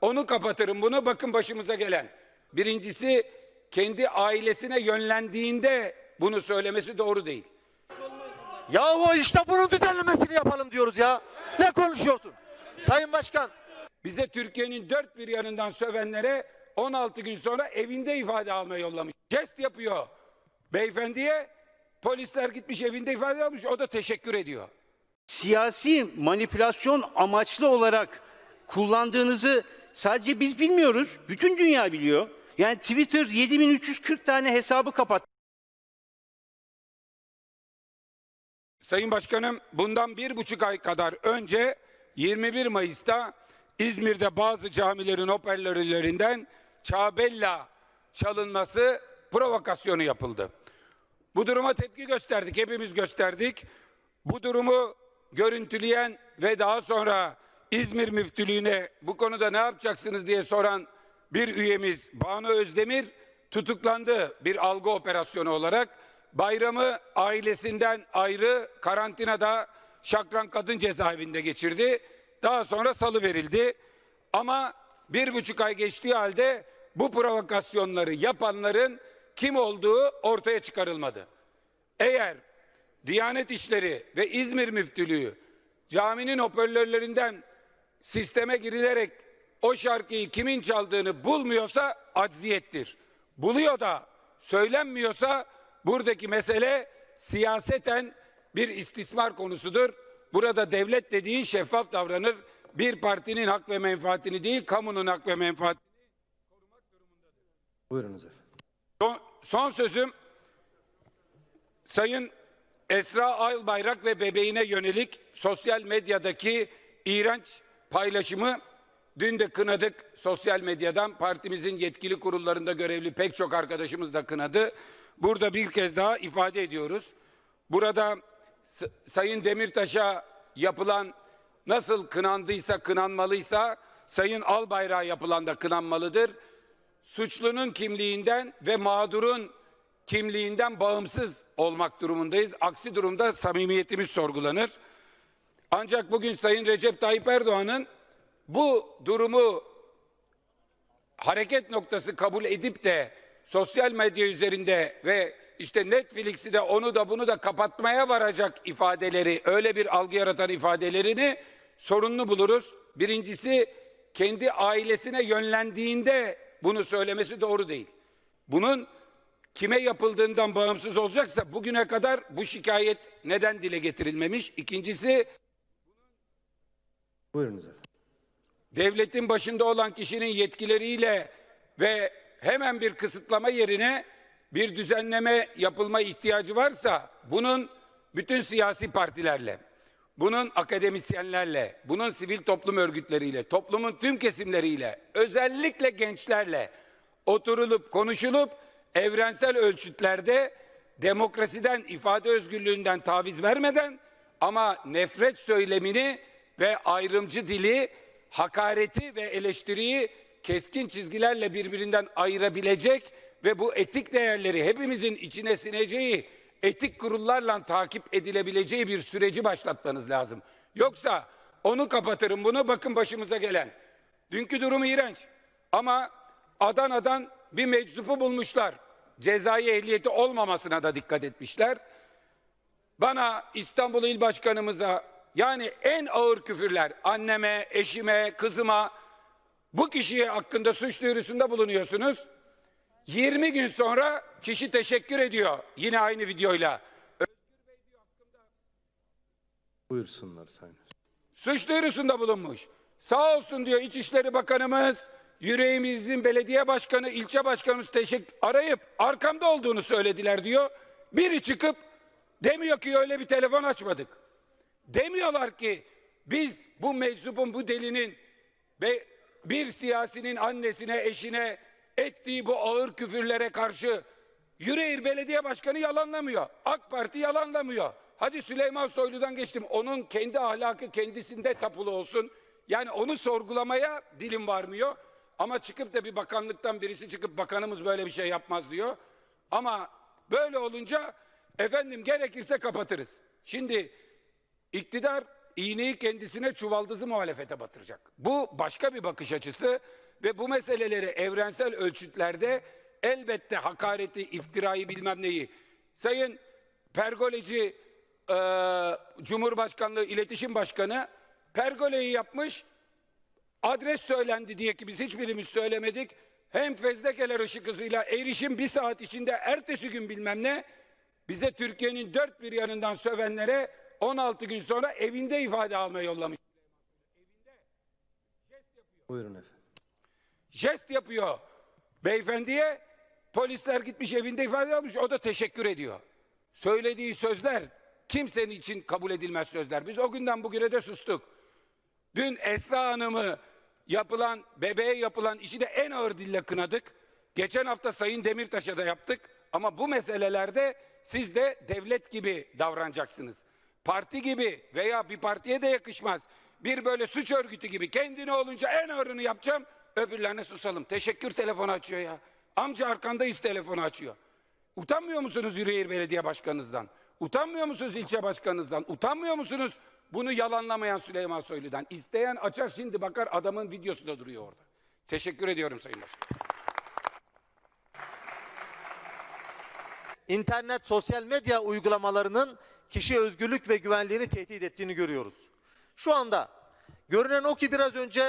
Onu kapatırım bunu bakın başımıza gelen. Birincisi kendi ailesine yönlendiğinde bunu söylemesi doğru değil. Ya o işte bunun düzenlemesini yapalım diyoruz ya. Ne konuşuyorsun? Sayın Başkan. Bize Türkiye'nin dört bir yanından sövenlere 16 gün sonra evinde ifade alma yollamış. Jest yapıyor beyefendiye. Polisler gitmiş evinde ifade almış. O da teşekkür ediyor. siyasi manipülasyon amaçlı olarak kullandığınızı sadece biz bilmiyoruz. Bütün dünya biliyor. Yani Twitter 7340 tane hesabı kapattı. Sayın Başkanım bundan bir buçuk ay kadar önce 21 Mayıs'ta İzmir'de bazı camilerin hoparlörlerinden Çabella çalınması provokasyonu yapıldı. Bu duruma tepki gösterdik, hepimiz gösterdik. Bu durumu görüntüleyen ve daha sonra İzmir Müftülüğü'ne bu konuda ne yapacaksınız diye soran bir üyemiz Banu Özdemir tutuklandı bir algı operasyonu olarak. Bayramı ailesinden ayrı karantinada Şakran Kadın Cezaevinde geçirdi. Daha sonra salı verildi. Ama bir buçuk ay geçtiği halde bu provokasyonları yapanların kim olduğu ortaya çıkarılmadı. Eğer Diyanet İşleri ve İzmir Müftülüğü caminin hoparlörlerinden sisteme girilerek o şarkıyı kimin çaldığını bulmuyorsa acziyettir. Buluyor da söylenmiyorsa buradaki mesele siyaseten bir istismar konusudur. Burada devlet dediğin şeffaf davranır. Bir partinin hak ve menfaatini değil, kamunun hak ve menfaatini Buyurunuz efendim. Son, son sözüm Sayın Esra Albayrak ve bebeğine yönelik sosyal medyadaki iğrenç paylaşımı dün de kınadık sosyal medyadan. Partimizin yetkili kurullarında görevli pek çok arkadaşımız da kınadı. Burada bir kez daha ifade ediyoruz. Burada Sayın Demirtaş'a yapılan nasıl kınandıysa kınanmalıysa Sayın Albayrak'a yapılan da kınanmalıdır suçlunun kimliğinden ve mağdurun kimliğinden bağımsız olmak durumundayız. Aksi durumda samimiyetimiz sorgulanır. Ancak bugün Sayın Recep Tayyip Erdoğan'ın bu durumu hareket noktası kabul edip de sosyal medya üzerinde ve işte Netflix'i de onu da bunu da kapatmaya varacak ifadeleri, öyle bir algı yaratan ifadelerini sorunlu buluruz. Birincisi kendi ailesine yönlendiğinde bunu söylemesi doğru değil. Bunun kime yapıldığından bağımsız olacaksa bugüne kadar bu şikayet neden dile getirilmemiş? İkincisi Buyurunuz efendim. devletin başında olan kişinin yetkileriyle ve hemen bir kısıtlama yerine bir düzenleme yapılma ihtiyacı varsa bunun bütün siyasi partilerle, bunun akademisyenlerle, bunun sivil toplum örgütleriyle, toplumun tüm kesimleriyle, özellikle gençlerle oturulup konuşulup evrensel ölçütlerde demokrasiden, ifade özgürlüğünden taviz vermeden ama nefret söylemini ve ayrımcı dili, hakareti ve eleştiriyi keskin çizgilerle birbirinden ayırabilecek ve bu etik değerleri hepimizin içine sineceği etik kurullarla takip edilebileceği bir süreci başlatmanız lazım. Yoksa onu kapatırım bunu bakın başımıza gelen. Dünkü durum iğrenç ama Adana'dan bir meczupu bulmuşlar. Cezai ehliyeti olmamasına da dikkat etmişler. Bana İstanbul İl Başkanımıza yani en ağır küfürler anneme, eşime, kızıma bu kişiye hakkında suç duyurusunda bulunuyorsunuz. 20 gün sonra kişi teşekkür ediyor yine aynı videoyla. Buyursunlar sayın. Suç duyurusunda bulunmuş. Sağ olsun diyor İçişleri Bakanımız, yüreğimizin belediye başkanı, ilçe başkanımız teşekkür arayıp arkamda olduğunu söylediler diyor. Biri çıkıp demiyor ki öyle bir telefon açmadık. Demiyorlar ki biz bu meczubun, bu delinin bir siyasinin annesine, eşine ettiği bu ağır küfürlere karşı Yüreğir Belediye Başkanı yalanlamıyor. AK Parti yalanlamıyor. Hadi Süleyman Soylu'dan geçtim. Onun kendi ahlakı kendisinde tapulu olsun. Yani onu sorgulamaya dilim varmıyor. Ama çıkıp da bir bakanlıktan birisi çıkıp bakanımız böyle bir şey yapmaz diyor. Ama böyle olunca efendim gerekirse kapatırız. Şimdi iktidar iğneyi kendisine çuvaldızı muhalefete batıracak. Bu başka bir bakış açısı ve bu meseleleri evrensel ölçütlerde elbette hakareti, iftirayı bilmem neyi. Sayın Pergoleci e, Cumhurbaşkanlığı İletişim Başkanı Pergole'yi yapmış. Adres söylendi diye ki biz hiçbirimiz söylemedik. Hem fezlekeler ışık hızıyla erişim bir saat içinde ertesi gün bilmem ne bize Türkiye'nin dört bir yanından sövenlere 16 gün sonra evinde ifade alma yollamış. Buyurun efendim. Jest yapıyor beyefendiye. Polisler gitmiş evinde ifade almış. O da teşekkür ediyor. Söylediği sözler kimsenin için kabul edilmez sözler. Biz o günden bugüne de sustuk. Dün Esra Hanım'ı yapılan, bebeğe yapılan işi de en ağır dille kınadık. Geçen hafta Sayın Demirtaş'a da yaptık. Ama bu meselelerde siz de devlet gibi davranacaksınız. Parti gibi veya bir partiye de yakışmaz. Bir böyle suç örgütü gibi kendine olunca en ağırını yapacağım. Öbürlerine susalım. Teşekkür telefonu açıyor ya. Amca arkandayız telefonu açıyor. Utanmıyor musunuz Yüreğir Belediye Başkanınızdan? Utanmıyor musunuz ilçe başkanınızdan? Utanmıyor musunuz bunu yalanlamayan Süleyman Soylu'dan? İsteyen açar şimdi bakar adamın videosu da duruyor orada. Teşekkür ediyorum Sayın Başkan. İnternet, sosyal medya uygulamalarının kişi özgürlük ve güvenliğini tehdit ettiğini görüyoruz. Şu anda görünen o ki biraz önce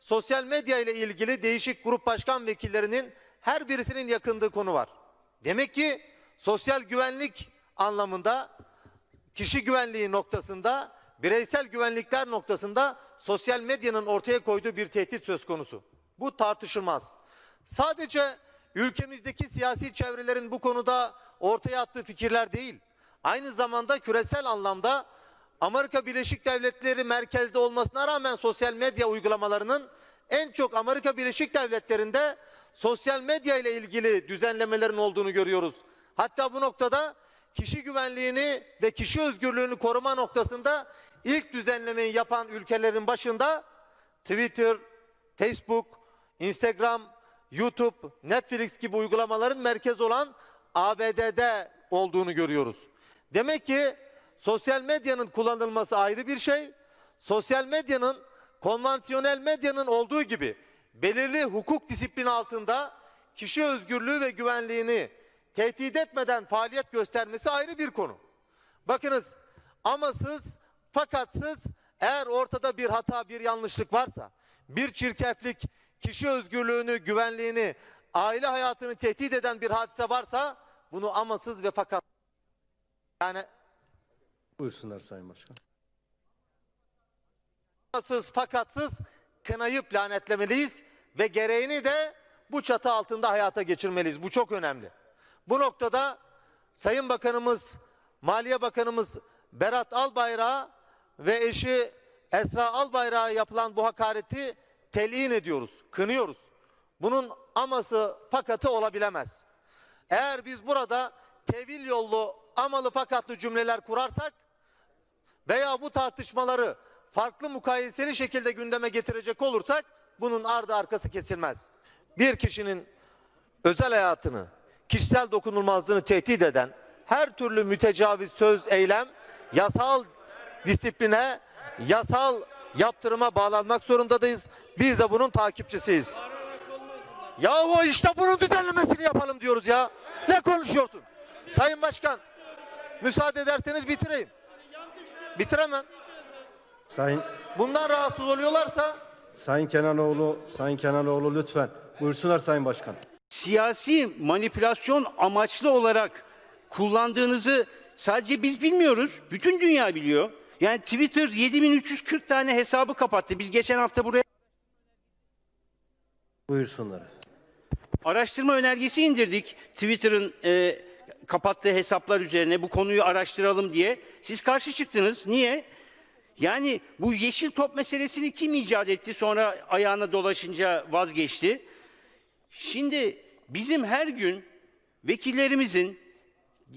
sosyal medya ile ilgili değişik grup başkan vekillerinin her birisinin yakındığı konu var. Demek ki sosyal güvenlik anlamında kişi güvenliği noktasında, bireysel güvenlikler noktasında sosyal medyanın ortaya koyduğu bir tehdit söz konusu. Bu tartışılmaz. Sadece ülkemizdeki siyasi çevrelerin bu konuda ortaya attığı fikirler değil. Aynı zamanda küresel anlamda Amerika Birleşik Devletleri merkezde olmasına rağmen sosyal medya uygulamalarının en çok Amerika Birleşik Devletleri'nde sosyal medya ile ilgili düzenlemelerin olduğunu görüyoruz. Hatta bu noktada kişi güvenliğini ve kişi özgürlüğünü koruma noktasında ilk düzenlemeyi yapan ülkelerin başında Twitter, Facebook, Instagram, YouTube, Netflix gibi uygulamaların merkez olan ABD'de olduğunu görüyoruz. Demek ki sosyal medyanın kullanılması ayrı bir şey. Sosyal medyanın konvansiyonel medyanın olduğu gibi belirli hukuk disiplini altında kişi özgürlüğü ve güvenliğini tehdit etmeden faaliyet göstermesi ayrı bir konu. Bakınız amasız fakatsız eğer ortada bir hata bir yanlışlık varsa bir çirkeflik kişi özgürlüğünü güvenliğini aile hayatını tehdit eden bir hadise varsa bunu amasız ve fakat yani Buyursunlar Sayın Başkan. amasız fakatsız kınayıp lanetlemeliyiz ve gereğini de bu çatı altında hayata geçirmeliyiz. Bu çok önemli. Bu noktada Sayın Bakanımız, Maliye Bakanımız Berat Albayrak'a ve eşi Esra Albayrak'a yapılan bu hakareti telin ediyoruz, kınıyoruz. Bunun aması fakatı olabilemez. Eğer biz burada tevil yollu amalı fakatlı cümleler kurarsak veya bu tartışmaları farklı mukayeseli şekilde gündeme getirecek olursak bunun ardı arkası kesilmez. Bir kişinin özel hayatını, kişisel dokunulmazlığını tehdit eden her türlü mütecaviz söz, eylem yasal disipline, yasal yaptırıma bağlanmak zorundayız. Biz de bunun takipçisiyiz. Yahu işte bunun düzenlemesini yapalım diyoruz ya. Ne konuşuyorsun? Sayın Başkan, müsaade ederseniz bitireyim. Bitiremem. Sayın Bundan rahatsız oluyorlarsa Sayın Kenanoğlu, Sayın Kenanoğlu lütfen. Buyursunlar Sayın Başkan. siyasi manipülasyon amaçlı olarak kullandığınızı sadece biz bilmiyoruz. Bütün dünya biliyor. Yani Twitter 7340 tane hesabı kapattı. Biz geçen hafta buraya Buyursunlar. araştırma önergesi indirdik. Twitter'ın e, kapattığı hesaplar üzerine bu konuyu araştıralım diye. Siz karşı çıktınız. Niye? Yani bu yeşil top meselesini kim icat etti sonra ayağına dolaşınca vazgeçti? Şimdi bizim her gün vekillerimizin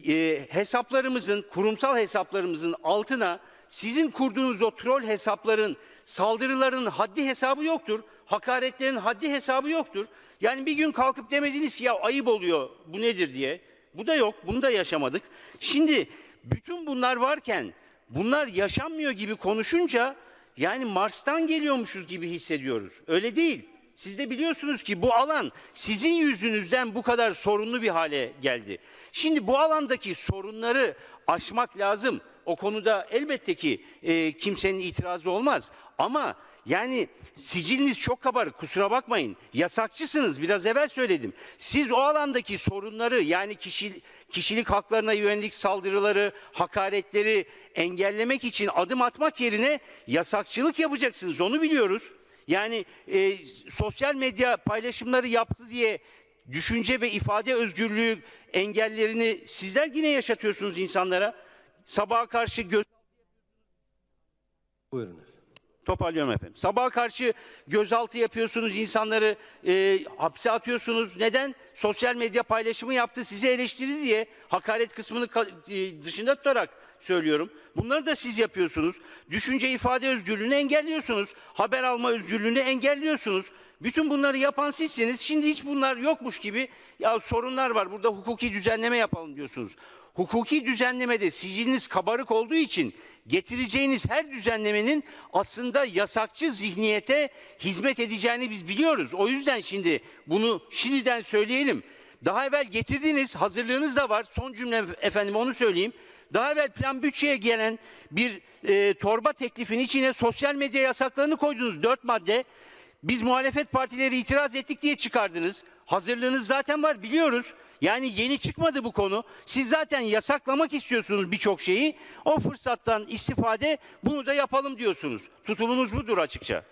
e, hesaplarımızın, kurumsal hesaplarımızın altına sizin kurduğunuz o troll hesapların, saldırıların haddi hesabı yoktur. Hakaretlerin haddi hesabı yoktur. Yani bir gün kalkıp demediniz ki ya ayıp oluyor bu nedir diye. Bu da yok, bunu da yaşamadık. Şimdi bütün bunlar varken bunlar yaşanmıyor gibi konuşunca yani Mars'tan geliyormuşuz gibi hissediyoruz. Öyle değil. Siz de biliyorsunuz ki bu alan sizin yüzünüzden bu kadar sorunlu bir hale geldi. Şimdi bu alandaki sorunları aşmak lazım. O konuda elbette ki e, kimsenin itirazı olmaz. Ama yani siciliniz çok kabarık kusura bakmayın. Yasakçısınız biraz evvel söyledim. Siz o alandaki sorunları yani kişi, kişilik haklarına yönelik saldırıları, hakaretleri engellemek için adım atmak yerine yasakçılık yapacaksınız onu biliyoruz. Yani e, sosyal medya paylaşımları yaptı diye düşünce ve ifade özgürlüğü engellerini sizler yine yaşatıyorsunuz insanlara. Sabaha karşı göz Buyurun. Toparlıyorum efendim. Sabaha karşı gözaltı yapıyorsunuz, insanları e, hapse atıyorsunuz. Neden? Sosyal medya paylaşımı yaptı, sizi eleştirdi diye hakaret kısmını e, dışında tutarak söylüyorum. Bunları da siz yapıyorsunuz. Düşünce ifade özgürlüğünü engelliyorsunuz. Haber alma özgürlüğünü engelliyorsunuz. Bütün bunları yapan sizsiniz. Şimdi hiç bunlar yokmuş gibi ya sorunlar var. Burada hukuki düzenleme yapalım diyorsunuz. Hukuki düzenlemede siciliniz kabarık olduğu için getireceğiniz her düzenlemenin aslında yasakçı zihniyete hizmet edeceğini biz biliyoruz. O yüzden şimdi bunu şimdiden söyleyelim. Daha evvel getirdiniz, hazırlığınız da var. Son cümle efendim onu söyleyeyim. Daha evvel plan bütçeye gelen bir e, torba teklifin içine sosyal medya yasaklarını koydunuz. Dört madde. Biz muhalefet partileri itiraz ettik diye çıkardınız. Hazırlığınız zaten var biliyoruz. Yani yeni çıkmadı bu konu. Siz zaten yasaklamak istiyorsunuz birçok şeyi. O fırsattan istifade bunu da yapalım diyorsunuz. Tutumunuz budur açıkça.